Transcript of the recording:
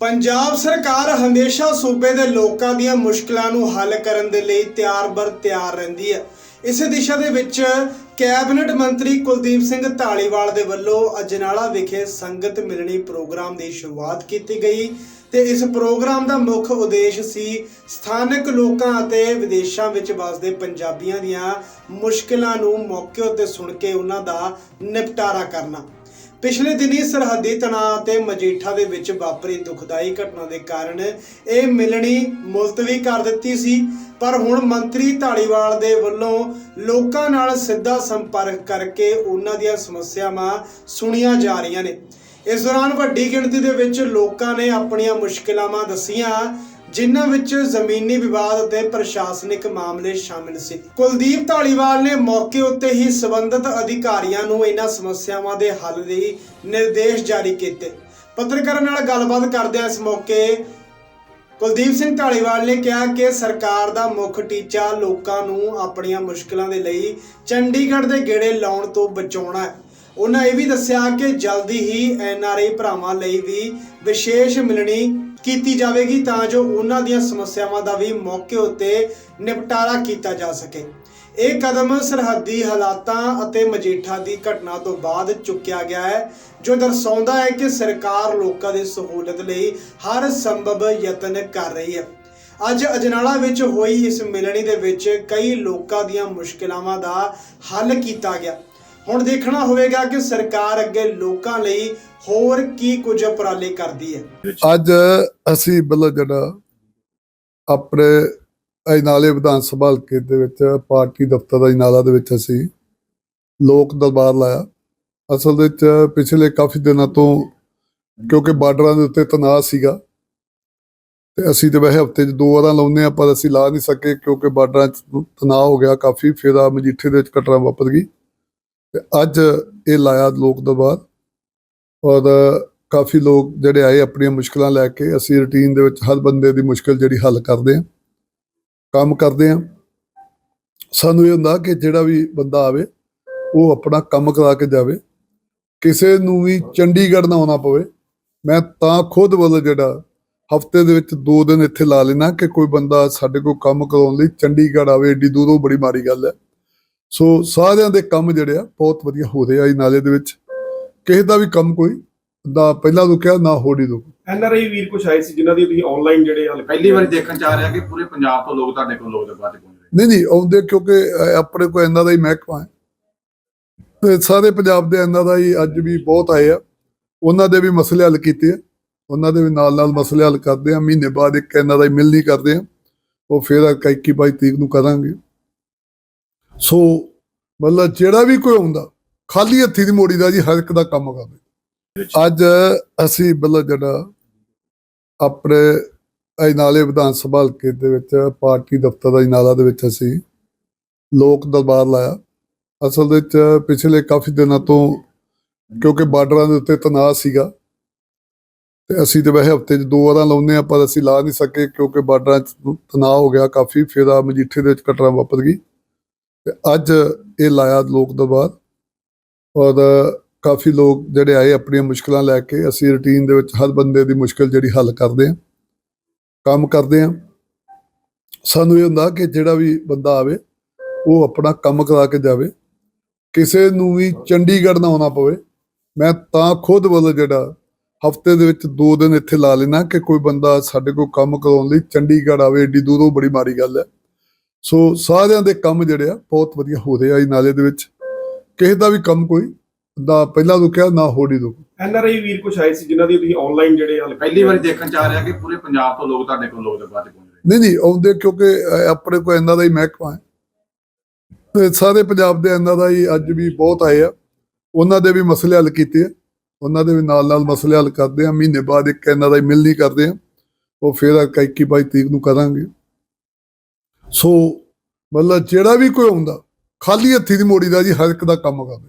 ਪੰਜਾਬ ਸਰਕਾਰ ਹਮੇਸ਼ਾ ਸੂਬੇ ਦੇ ਲੋਕਾਂ ਦੀਆਂ ਮੁਸ਼ਕਲਾਂ ਨੂੰ ਹੱਲ ਕਰਨ ਦੇ ਲਈ ਤਿਆਰ ਬਰ ਤਿਆਰ ਰਹਿੰਦੀ ਹੈ। ਇਸੇ ਦਿਸ਼ਾ ਦੇ ਵਿੱਚ ਕੈਬਨਿਟ ਮੰਤਰੀ ਕੁਲਦੀਪ ਸਿੰਘ ਢਾਲੀਵਾਲ ਦੇ ਵੱਲੋਂ ਅਜਨਾਲਾ ਵਿਖੇ ਸੰਗਤ ਮਿਲਣੀ ਪ੍ਰੋਗਰਾਮ ਦੀ ਸ਼ੁਰੂਆਤ ਕੀਤੀ ਗਈ ਤੇ ਇਸ ਪ੍ਰੋਗਰਾਮ ਦਾ ਮੁੱਖ ਉਦੇਸ਼ ਸੀ ਸਥਾਨਕ ਲੋਕਾਂ ਅਤੇ ਵਿਦੇਸ਼ਾਂ ਵਿੱਚ ਵਸਦੇ ਪੰਜਾਬੀਆਂ ਦੀਆਂ ਮੁਸ਼ਕਲਾਂ ਨੂੰ ਮੌਕੇ ਉੱਤੇ ਸੁਣ ਕੇ ਉਹਨਾਂ ਦਾ ਨਿਪਟਾਰਾ ਕਰਨਾ। ਪਿਛਲੇ ਦਿਨੀ ਸਰਹੱਦੀ ਤਣਾਅ ਅਤੇ ਮਜੀਠਾ ਦੇ ਵਿੱਚ ਵਾਪਰੀ ਦੁਖਦਾਈ ਘਟਨਾ ਦੇ ਕਾਰਨ ਇਹ ਮਿਲਣੀ ਮੁਲਤਵੀ ਕਰ ਦਿੱਤੀ ਸੀ। ਪਰ ਹੁਣ ਮੰਤਰੀ ਢਾਲੀਵਾਲ ਦੇ ਵੱਲੋਂ ਲੋਕਾਂ ਨਾਲ ਸਿੱਧਾ ਸੰਪਰਕ ਕਰਕੇ ਉਹਨਾਂ ਦੀਆਂ ਸਮੱਸਿਆਵਾਂ ਸੁਣੀਆਂ ਜਾ ਰਹੀਆਂ ਨੇ। ਇਸ ਦੌਰਾਨ ਵੱਡੀ ਗਿਣਤੀ ਦੇ ਵਿੱਚ ਲੋਕਾਂ ਨੇ ਆਪਣੀਆਂ ਮੁਸ਼ਕਲਾਵਾਂ ਦੱਸੀਆਂ। ਜਿਨ੍ਹਾਂ ਵਿੱਚ ਜ਼ਮੀਨੀ ਵਿਵਾਦ ਅਤੇ ਪ੍ਰਸ਼ਾਸਨਿਕ ਮਾਮਲੇ ਸ਼ਾਮਿਲ ਸੀ। ਕੁਲਦੀਪ ਢਾਲੀਵਾਲ ਨੇ ਮੌਕੇ ਉੱਤੇ ਹੀ ਸਬੰਧਤ ਅਧਿਕਾਰੀਆਂ ਨੂੰ ਇਹਨਾਂ ਸਮੱਸਿਆਵਾਂ ਦੇ ਹੱਲ ਲਈ ਨਿਰਦੇਸ਼ ਜਾਰੀ ਕੀਤੇ। ਪੱਤਰਕਾਰਾਂ ਨਾਲ ਗੱਲਬਾਤ ਕਰਦਿਆਂ ਇਸ ਮੌਕੇ ਕੁਲਦੀਪ ਸਿੰਘ ਢਾਲੀਵਾਲ ਨੇ ਕਿਹਾ ਕਿ ਸਰਕਾਰ ਦਾ ਮੁੱਖ ਟੀਚਾ ਲੋਕਾਂ ਨੂੰ ਆਪਣੀਆਂ ਮੁਸ਼ਕਲਾਂ ਦੇ ਲਈ ਚੰਡੀਗੜ੍ਹ ਦੇ ਗੇੜੇ ਲਾਉਣ ਤੋਂ ਬਚਾਉਣਾ ਹੈ। ਉਹਨਾਂ ਇਹ ਵੀ ਦੱਸਿਆ ਕਿ ਜਲਦੀ ਹੀ ਐਨਆਰਆਈ ਭਰਾਵਾਂ ਲਈ ਵੀ ਵਿਸ਼ੇਸ਼ ਮਿਲਣੀ ਕੀਤੀ ਜਾਵੇਗੀ ਤਾਂ ਜੋ ਉਹਨਾਂ ਦੀਆਂ ਸਮੱਸਿਆਵਾਂ ਦਾ ਵੀ ਮੌਕੇ ਉੱਤੇ ਨਿਪਟਾਰਾ ਕੀਤਾ ਜਾ ਸਕੇ। ਇਹ ਕਦਮ ਸਰਹੱਦੀ ਹਾਲਾਤਾਂ ਅਤੇ ਮਜੀਠਾ ਦੀ ਘਟਨਾ ਤੋਂ ਬਾਅਦ ਚੁੱਕਿਆ ਗਿਆ ਹੈ, ਜੋ ਦਰਸਾਉਂਦਾ ਹੈ ਕਿ ਸਰਕਾਰ ਲੋਕਾਂ ਦੀ ਸਹੂਲਤ ਲਈ ਹਰ ਸੰਭਵ ਯਤਨ ਕਰ ਰਹੀ ਹੈ। ਅੱਜ ਅਜਨਾਲਾ ਵਿੱਚ ਹੋਈ ਇਸ ਮਿਲਣੀ ਦੇ ਵਿੱਚ ਕਈ ਲੋਕਾਂ ਦੀਆਂ ਮੁਸ਼ਕਲਾਵਾਂ ਦਾ ਹੱਲ ਕੀਤਾ ਗਿਆ। ਹੁਣ ਦੇਖਣਾ ਹੋਵੇਗਾ ਕਿ ਸਰਕਾਰ ਅੱਗੇ ਲੋਕਾਂ ਲਈ ਹੋਰ ਕੀ ਕੁਝ ਉਪਰਾਲੇ ਕਰਦੀ ਹੈ। ਅੱਜ ਅਸੀਂ ਮਤਲਬ ਜਿਹੜਾ ਆਪਣੇ ਅਜਨਾਲੇ ਵਿਧਾਨ ਸਭਾ ਹਲਕੇ ਦੇ ਵਿੱਚ ਪਾਰਟੀ ਦਫ਼ਤਰ ਦਾ ਅਜਨਾਲਾ ਦੇ ਵਿੱਚ ਅਸੀਂ ਲੋਕ ਦਰਬਾਰ ਲਾਇਆ। ਅਸਲ ਵਿੱਚ ਪਿਛਲੇ ਕਾਫੀ ਦਿਨਾਂ ਤੋਂ ਕਿਉਂਕਿ ਬਾਰਡਰਾਂ ਦੇ ਉੱਤੇ ਤਣਾਅ ਸੀਗਾ, ਤੇ ਅਸੀਂ ਤੇ ਵੈਸੇ ਹਫ਼ਤੇ 'ਚ ਦੋ ਵਾਰਾਂ ਲਾਉਂਦੇ ਆ ਪਰ ਅਸੀਂ ਲਾ ਨਹੀਂ ਸਕੇ ਕਿਉਂਕਿ ਬਾਰਡਰਾਂ 'ਚ ਤਣਾਅ ਹੋ ਗਿਆ ਕਾਫੀ, ਫਿਰ ਆ ਮਜੀਠੇ ਦੇ ਵਿੱਚ ਘਟਨਾ ਵਾਪਰ ਗਈ। ਅੱਜ ਇਹ ਲਾਇਆ ਲੋਕ ਦਰਬਾਰ। ਔਰ ਕਾਫੀ ਲੋਕ ਜਿਹੜੇ ਆਏ ਆਪਣੀਆਂ ਮੁਸ਼ਕਲਾਂ ਲੈ ਕੇ, ਅਸੀਂ ਰੁਟੀਨ ਦੇ ਵਿੱਚ ਹਰ ਬੰਦੇ ਦੀ ਮੁਸ਼ਕਲ ਜਿਹੜੀ ਹੱਲ ਕਰਦੇ ਹਾਂ, ਕੰਮ ਕਰਦੇ ਹਾਂ। ਸਾਨੂੰ ਇਹ ਹੁੰਦਾ ਕਿ ਜਿਹੜਾ ਵੀ ਬੰਦਾ ਆਵੇ, ਉਹ ਆਪਣਾ ਕੰਮ ਕਰਾ ਕੇ ਜਾਵੇ। ਕਿਸੇ ਨੂੰ ਵੀ ਚੰਡੀਗੜ੍ਹ ਨਾ ਆਉਣਾ ਪਵੇ। ਮੈਂ ਤਾਂ ਖੁਦ ਵੱਲ ਜਿਹੜਾ ਹਫ਼ਤੇ ਦੇ ਵਿੱਚ ਦੋ ਦਿਨ ਇੱਥੇ ਲਾ ਲੈਣਾ ਕਿ ਕੋਈ ਬੰਦਾ ਸਾਡੇ ਕੋਲ ਕੰਮ ਕਰਾਉਣ ਲਈ ਚੰਡੀਗੜ੍ਹ ਆਵੇ, ਏਡੀ ਦੂਰੋਂ ਬੜੀ ਮਾੜੀ ਗੱਲ ਹੈ। ਸੋ ਸਾਰਿਆਂ ਦੇ ਕੰਮ ਜਿਹੜੇ ਆ ਬਹੁਤ ਵਧੀਆ ਹੋ ਰਹੇ ਆ ਇਹ ਨਾਲੇ ਦੇ ਵਿੱਚ। ਕਿਸੇ ਦਾ ਵੀ ਕੰਮ ਕੋਈ ਦਾ ਪਹਿਲਾਂ ਤੋਂ ਕਿਹਾ ਨਾ ਹੋੜੀ ਦੋ ਐਨਆਰਆਈ ਵੀਰ ਕੁਛ ਆਏ ਸੀ ਜਿਨ੍ਹਾਂ ਦੀ ਤੁਸੀਂ ਆਨਲਾਈਨ ਜਿਹੜੇ ਹਲ ਪਹਿਲੀ ਵਾਰੀ ਦੇਖਣ ਚ ਆ ਰਿਹਾ ਕਿ ਪੂਰੇ ਪੰਜਾਬ ਤੋਂ ਲੋਕ ਤੁਹਾਡੇ ਕੋਲ ਲੋਕ ਦਰਬਾਰ ਤੇ ਪਹੁੰਚ ਰਹੇ ਨਹੀਂ ਨਹੀਂ ਆਉਂਦੇ ਕਿਉਂਕਿ ਆਪਣੇ ਕੋਲ ਇਹਨਾਂ ਦਾ ਹੀ ਮਹਿਕਮਾ ਹੈ। ਤੇ ਸਾਰੇ ਪੰਜਾਬ ਦੇ ਇਹਨਾਂ ਦਾ ਹੀ ਅੱਜ ਵੀ ਬਹੁਤ ਆਏ ਆ। ਉਹਨਾਂ ਦੇ ਵੀ ਮਸਲੇ ਹੱਲ ਕੀਤੇ ਆ। ਉਹਨਾਂ ਦੇ ਵੀ ਨਾਲ ਨਾਲ ਮਸਲੇ ਹੱਲ ਕਰਦੇ ਆ। ਮਹੀਨੇ ਬਾਅਦ ਇੱਕ ਇਹਨਾਂ ਦਾ ਹੀ ਮਿਲਣੀ ਕਰਦੇ ਆ। ਉਹ ਫਿਰ 21 22 ਤਰੀਕ ਨੂੰ ਕਰਾਂਗੇ। ਸੋ ਮਤਲਬ ਜਿਹੜਾ ਵੀ ਕੋਈ ਆਉਂਦਾ, ਖਾਲੀ ਹੱਥੀ ਦੀ ਮੋੜੀ ਦਾ ਜੀ ਹਰ ਇੱਕ ਦਾ ਕੰਮ ਕਰਦੇ ਅੱਜ ਅਸੀਂ ਮਤਲਬ ਜਿਹੜਾ ਆਪਣੇ ਅਜਨਾਲੇ ਵਿਧਾਨ ਸਭਾ ਹਲਕੇ ਦੇ ਵਿੱਚ, ਪਾਰਟੀ ਦਫ਼ਤਰ ਦਾ ਅਜਨਾਲਾ ਦੇ ਵਿੱਚ ਅਸੀਂ ਲੋਕ ਦਰਬਾਰ ਲਾਇਆ। ਅਸਲ ਵਿੱਚ ਪਿਛਲੇ ਕਾਫੀ ਦਿਨਾਂ ਤੋਂ ਕਿਉਂਕਿ ਬਾਰਡਰਾਂ ਦੇ ਉੱਤੇ ਤਣਾਅ ਸੀਗਾ, ਤੇ ਅਸੀਂ ਤੇ ਵੈਸੇ ਹਫ਼ਤੇ 'ਚ ਦੋ ਵਾਰਾਂ ਲਾਉਂਦੇ ਆ ਪਰ ਅਸੀਂ ਲਾ ਨਹੀਂ ਸਕੇ ਕਿਉਂਕਿ ਬਾਰਡਰਾਂ 'ਚ ਤਣਾਅ ਹੋ ਗਿਆ ਕਾਫੀ, ਫਿਰ ਆ ਮਜੀਠੇ ਦੇ ਵਿੱਚ ਘਟਨਾ ਵਾਪਰ ਗਈ। ਤੇ ਅੱਜ ਇਹ ਲਾਇਆ ਲੋਕ ਦਰਬਾਰ। ਔਰ ਕਾਫੀ ਲੋਕ ਜਿਹੜੇ ਆਏ ਆਪਣੀਆਂ ਮੁਸ਼ਕਲਾਂ ਲੈ ਕੇ, ਅਸੀਂ ਰੁਟੀਨ ਦੇ ਵਿੱਚ ਹਰ ਬੰਦੇ ਦੀ ਮੁਸ਼ਕਲ ਜਿਹੜੀ ਹੱਲ ਕਰਦੇ ਹਾਂ, ਕੰਮ ਕਰਦੇ ਹਾਂ। ਸਾਨੂੰ ਇਹ ਹੁੰਦਾ ਕਿ ਜਿਹੜਾ ਵੀ ਬੰਦਾ ਆਵੇ, ਉਹ ਆਪਣਾ ਕੰਮ ਕਰਾ ਕੇ ਜਾਵੇ। ਕਿਸੇ ਨੂੰ ਵੀ ਚੰਡੀਗੜ੍ਹ ਨਾ ਆਉਣਾ ਪਵੇ। ਮੈਂ ਤਾਂ ਖੁਦ ਵੱਲ ਜਿਹੜਾ ਹਫ਼ਤੇ ਦੇ ਵਿੱਚ ਦੋ ਦਿਨ ਇੱਥੇ ਲਾ ਲੈਣਾ ਕਿ ਕੋਈ ਬੰਦਾ ਸਾਡੇ ਕੋਲ ਕੰਮ ਕਰਾਉਣ ਲਈ ਚੰਡੀਗੜ੍ਹ ਆਵੇ, ਏਡੀ ਦੂਰੋਂ ਬੜੀ ਮਾੜੀ ਗੱਲ ਹੈ। ਸੋ ਸਾਰਿਆਂ ਦੇ ਕੰਮ ਜਿਹੜੇ ਆ ਬਹੁਤ ਵਧੀਆ ਹੋ ਰਹੇ ਆ ਨਾਲੇ ਦੇ ਵਿੱਚ। ਕਿਸੇ ਦਾ ਵੀ ਕੰਮ ਕੋਈ ਦਾ ਪਹਿਲਾਂ ਕਿਹਾ ਨਾ ਹੋੜੀ ਦੋ ਐਨਆਰਆਈ ਵੀਰ ਕੁਛ ਆਏ ਸੀ ਜਿਨ੍ਹਾਂ ਦੀ ਤੁਸੀਂ ਆਨਲਾਈਨ ਜਿਹੜੇ ਹਲ ਪਹਿਲੀ ਵਾਰੀ ਦੇਖਣ ਚ ਆ ਰਿਹਾ ਕਿ ਪੂਰੇ ਪੰਜਾਬ ਤੋਂ ਲੋਕ ਤੁਹਾਡੇ ਕੋਲ ਲੋਕ ਦਰਬਾਰ ਤੇ ਪਹੁੰਚ ਰਹੇ ਨਹੀਂ ਨਹੀਂ ਆਉਂਦੇ ਕਿਉਂਕਿ ਆਪਣੇ ਕੋਲ ਇਹਨਾਂ ਦਾ ਹੀ ਮਹਿਕਮਾ ਹੈ। ਤੇ ਸਾਰੇ ਪੰਜਾਬ ਦੇ ਇਹਨਾਂ ਦਾ ਹੀ ਅੱਜ ਵੀ ਬਹੁਤ ਆਏ ਆ। ਉਹਨਾਂ ਦੇ ਵੀ ਮਸਲੇ ਹੱਲ ਕੀਤੇ ਆ। ਉਹਨਾਂ ਦੇ ਵੀ ਨਾਲ ਨਾਲ ਮਸਲੇ ਹੱਲ ਕਰਦੇ ਆ। ਮਹੀਨੇ ਬਾਅਦ ਇੱਕ ਇਹਨਾਂ ਦਾ ਹੀ ਮਿਲਣੀ ਕਰਦੇ ਆ। ਉਹ ਫਿਰ 21 22 ਤਰੀਕ ਨੂੰ ਕਰਾਂਗੇ। ਸੋ ਮਤਲਬ ਜਿਹੜਾ ਵੀ ਕੋਈ ਆਉਂਦਾ, ਖਾਲੀ ਹੱਥੀ ਦੀ ਮੋੜੀ ਦਾ ਜੀ ਹਰ ਇੱਕ ਦਾ ਕੰਮ ਕਰਦੇ